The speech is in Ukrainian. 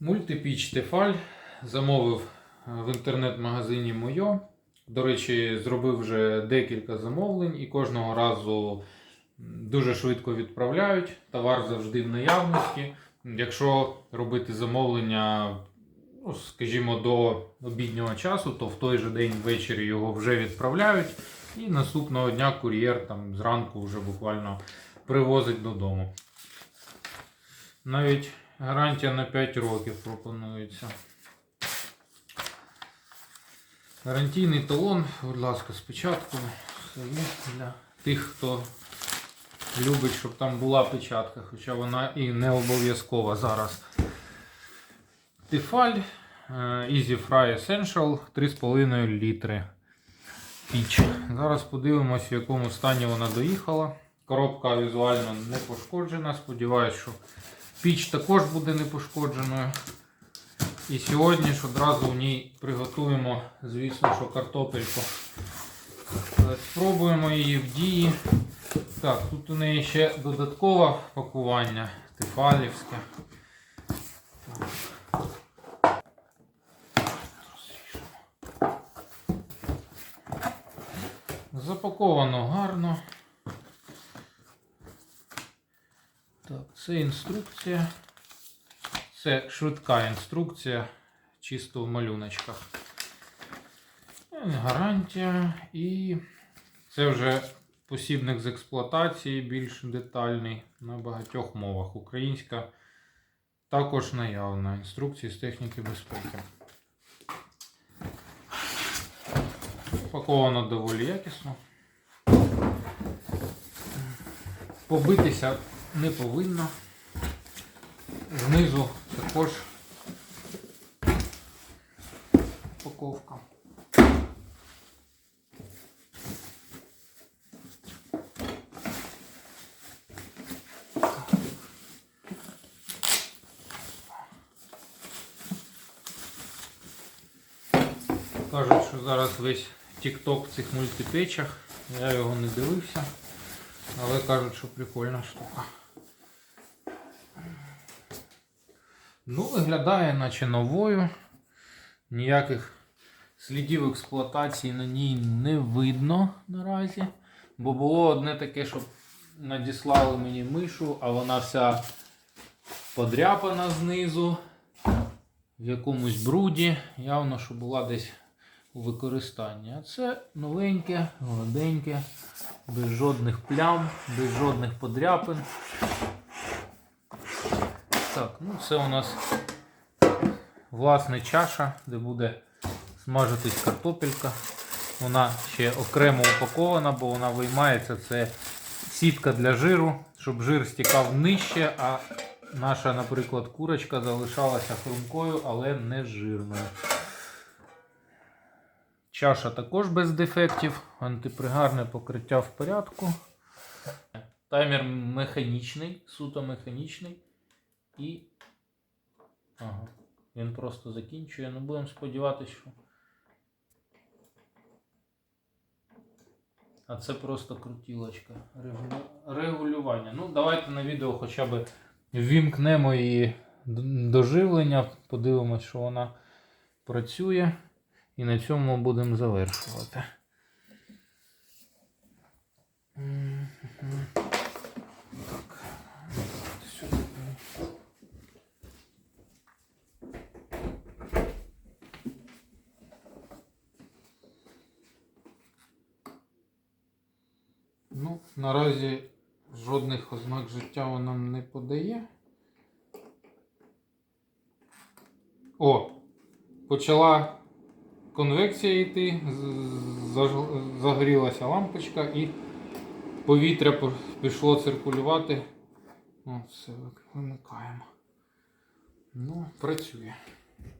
Мультипіч Тефаль замовив е, в інтернет-магазині Мойо. До речі, зробив вже декілька замовлень і кожного разу дуже швидко відправляють. Товар завжди в наявності. Якщо робити замовлення, ну, скажімо, до обіднього часу, то в той же день ввечері його вже відправляють. І наступного дня кур'єр там зранку вже буквально привозить додому. Навіть гарантія на 5 років пропонується. Гарантійний талон, будь ласка, спочатку для тих, хто любить, щоб там була печатка, хоча вона і не обов'язкова зараз. Тефаль е, Easy Fry Essential 3,5 літри. Піч. Зараз подивимось, в якому стані вона доїхала. Коробка візуально не пошкоджена. Сподіваюсь, що піч також буде не пошкодженою. І сьогодні ж одразу в ній приготуємо, звісно, що картопельку. Е, Спробуємо її в дії. Так, тут у неї ще додаткове пакування тефалівське. Запаковано гарно. Так, це інструкція. Це швидка інструкція, чисто в малюночках. Е, Гарантія і це вже посібник з експлуатації більш детальний на багатьох мовах. Українська також наявна. Інструкції з техніки безпеки. Упаковано доволі якісно. Побитися не повинно. Знизу також упаковка. Кажуть, що зараз весь TikTok в цих мультипечах. Я його не дивився, але кажуть, що прикольна штука. Ну, виглядає наче новою. Ніяких слідів експлуатації на ній не видно наразі. Бо було одне таке, що надіслали мені мишу, а вона вся подряпана знизу, в якомусь бруді. Явно, що була десь у використанні. А це новеньке, гладеньке, без жодних плям, без жодних подряпин. Так, ну це у нас власне чаша, де буде смажитись картопелька. Вона ще окремо упакована, бо вона виймається. Це сітка для жиру, щоб жир стікав нижче, а наша, наприклад, курочка залишалася хрумкою, але не жирною. Чаша також без дефектів, антипригарне покриття в порядку. Таймер механічний, суто механічний. І. Ага. Він просто закінчує. Ну будемо сподіватися, що. А це просто крутілочка. Регулювання. Ну, давайте на відео хоча б ввімкнемо її д- до живлення, подивимось, що вона працює. І на цьому будемо завершувати. Так. Ну, наразі жодних ознак життя вона не подає. О! Почала конвекція йти, загорілася лампочка і повітря пішло циркулювати. О, вимикаємо. Ну, працює.